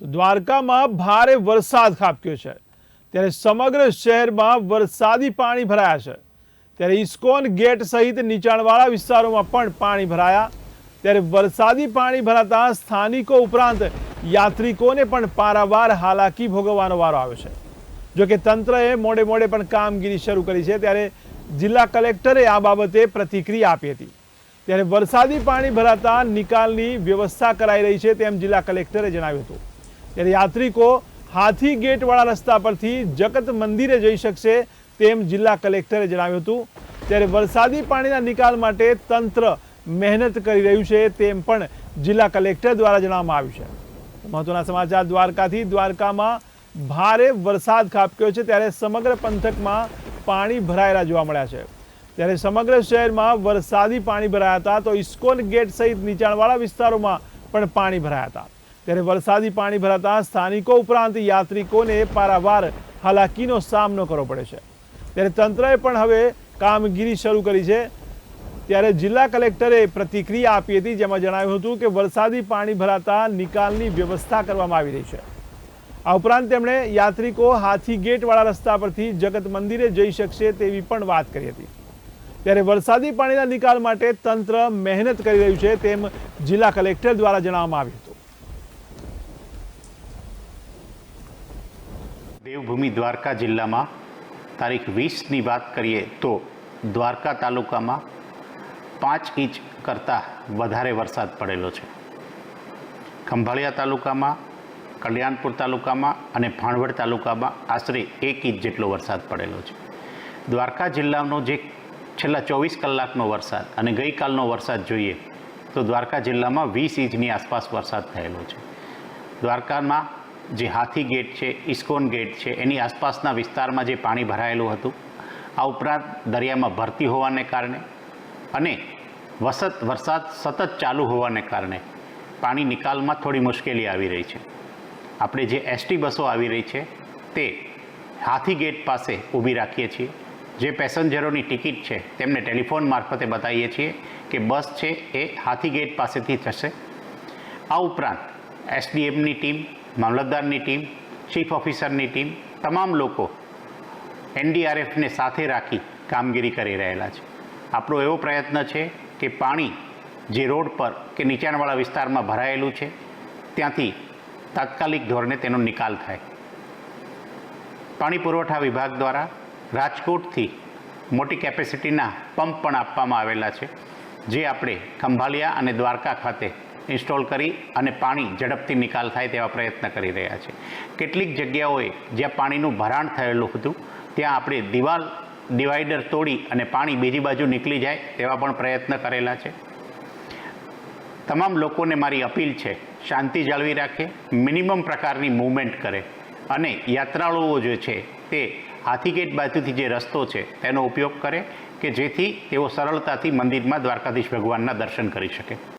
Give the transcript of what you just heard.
તો દ્વારકામાં ભારે વરસાદ ખાબક્યો છે. ત્યારે સમગ્ર શહેરમાં વરસાદી પાણી ભરાયા છે. ત્યારે ઇસ્કોન ગેટ સહિત નીચાણવાળા વિસ્તારોમાં પણ પાણી ભરાયા. ત્યારે વરસાદી પાણી ભરાતા સ્થાનિકો ઉપરાંત યાત્રિકોને પણ પારાવાર હાલાકી ભોગવવાનો વારો આવ્યો છે. જો કે તંત્રએ મોડે મોડે પણ કામગીરી શરૂ કરી છે. ત્યારે જિલ્લા કલેક્ટરે આ બાબતે પ્રતિક્રિયા આપી હતી. ત્યારે વરસાદી પાણી ભરાતા નિકાલની વ્યવસ્થા કરાઈ રહી છે તેમ જિલ્લા કલેક્ટરે જણાવ્યું હતું. ત્યારે યાત્રિકો હાથી ગેટવાળા રસ્તા પરથી જગત મંદિરે જઈ શકશે તેમ જિલ્લા કલેક્ટરે જણાવ્યું હતું. ત્યારે વરસાદી પાણીના નિકાલ માટે તંત્ર મહેનત કરી રહ્યું છે તેમ પણ જિલ્લા કલેક્ટર દ્વારા જણાવવામાં આવ્યું છે. મહત્વના સમાચાર, દ્વારકાથી દ્વારકામાં ભારે વરસાદ ખાબક્યો છે ત્યારે સમગ્ર પંથકમાં પાણી ભરાયેલા જોવા મળ્યા છે. ત્યારે સમગ્ર શહેરમાં વરસાદી પાણી ભરાયા હતા તો ઇસ્કોન ગેટ સહિત નીચાણવાળા વિસ્તારોમાં પણ પાણી ભરાયા હતા. ત્યારે વરસાદી પાણી ભરાતા સ્થાનિકો ઉપરાંત યાત્રિકોને પારાવાર હાલાકીનો સામનો કરવો પડે છે. ત્યારે તંત્રએ પણ હવે કામગીરી શરૂ કરી છે. ત્યારે જિલ્લા કલેક્ટરે પ્રતિક્રિયા આપી હતી, જેમાં જણાવ્યું હતું કે વરસાદી પાણી ભરાતા નિકાલની વ્યવસ્થા કરવામાં આવી રહી છે. આ ઉપરાંત તેમણે યાત્રિકો હાથી ગેટવાળા રસ્તા પરથી જગત મંદિરે જઈ શકશે તેવી પણ વાત કરી હતી. ત્યારે વરસાદી પાણીના નિકાલ માટે તંત્ર મહેનત કરી રહ્યું છે તેમ જિલ્લા કલેક્ટર દ્વારા જણાવવામાં આવ્યું હતું દેવભૂમિ દ્વારકા જિલ્લામાં તારીખ વીસની વાત કરીએ તો દ્વારકા તાલુકામાં પાંચ ઇંચ કરતાં વધારે વરસાદ પડેલો છે. ખંભાળિયા તાલુકામાં, કલ્યાણપુર તાલુકામાં અને ભાણવડ તાલુકામાં આશરે એક ઇંચ જેટલો વરસાદ પડેલો છે. દ્વારકા જિલ્લાનો જે છેલ્લા ચોવીસ કલાકનો વરસાદ અને ગઈકાલનો વરસાદ જોઈએ તો દ્વારકા જિલ્લામાં વીસ ઇંચની આસપાસ વરસાદ થયેલો છે. દ્વારકામાં જે હાથી ગેટ છે, ઇસ્કોન ગેટ છે, એની આસપાસના વિસ્તારમાં જે પાણી ભરાયેલું હતું, આ ઉપરાંત દરિયામાં ભરતી હોવાને કારણે અને વસત, વરસાદ સતત ચાલુ હોવાને કારણે પાણી નિકાલમાં થોડી મુશ્કેલી આવી રહી છે. આપણે જે એસટી બસો આવી રહી છે, તે હાથી ગેટ પાસે ઊભી રાખીએ છીએ. જે પેસેન્જરોની ટિકિટ છે, તેમને ટેલિફોન મારફતે બતાવીએ છીએ કે બસ છે, એ હાથી ગેટ પાસેથી થશે. આ ઉપરાંત એસડીએમની ટીમ, મામલતદારની ટીમ, ચીફ ઓફિસરની ટીમ, તમામ લોકો એનડીઆરએફને સાથે રાખી કામગીરી કરી રહેલા છે. આપણો એવો પ્રયત્ન છે કે પાણી જે રોડ પર કે નીચાણવાળા વિસ્તારમાં ભરાયેલું છે, ત્યાંથી તાત્કાલિક ધોરણે તેનો નિકાલ થાય. પાણી પુરવઠા વિભાગ દ્વારા રાજકોટથી મોટી કેપેસિટીના પંપ પણ આપવામાં આવેલા છે, જે આપણે ખંભાલિયા અને દ્વારકા ખાતે ઇન્સ્ટોલ કરી અને પાણી ઝડપથી નિકાલ થાય તેવા પ્રયત્ન કરી રહ્યા છે. કેટલીક જગ્યાઓએ જ્યાં પાણીનું ભરાણ થયેલું હતું, ત્યાં આપણે દિવાલ, ડિવાઈડર તોડી અને પાણી બીજી બાજુ નીકળી જાય તેવા પણ પ્રયત્ન કરેલા છે. તમામ લોકોને મારી અપીલ છે, શાંતિ જાળવી રાખે, મિનિમમ પ્રકારની મૂવમેન્ટ કરે અને યાત્રાળુઓ જે છે તે હાથીગેટ બાજુથી જે રસ્તો છે તેનો ઉપયોગ કરે કે જેથી તેઓ સરળતાથી મંદિરમાં દ્વારકાધીશ ભગવાનના દર્શન કરી શકે.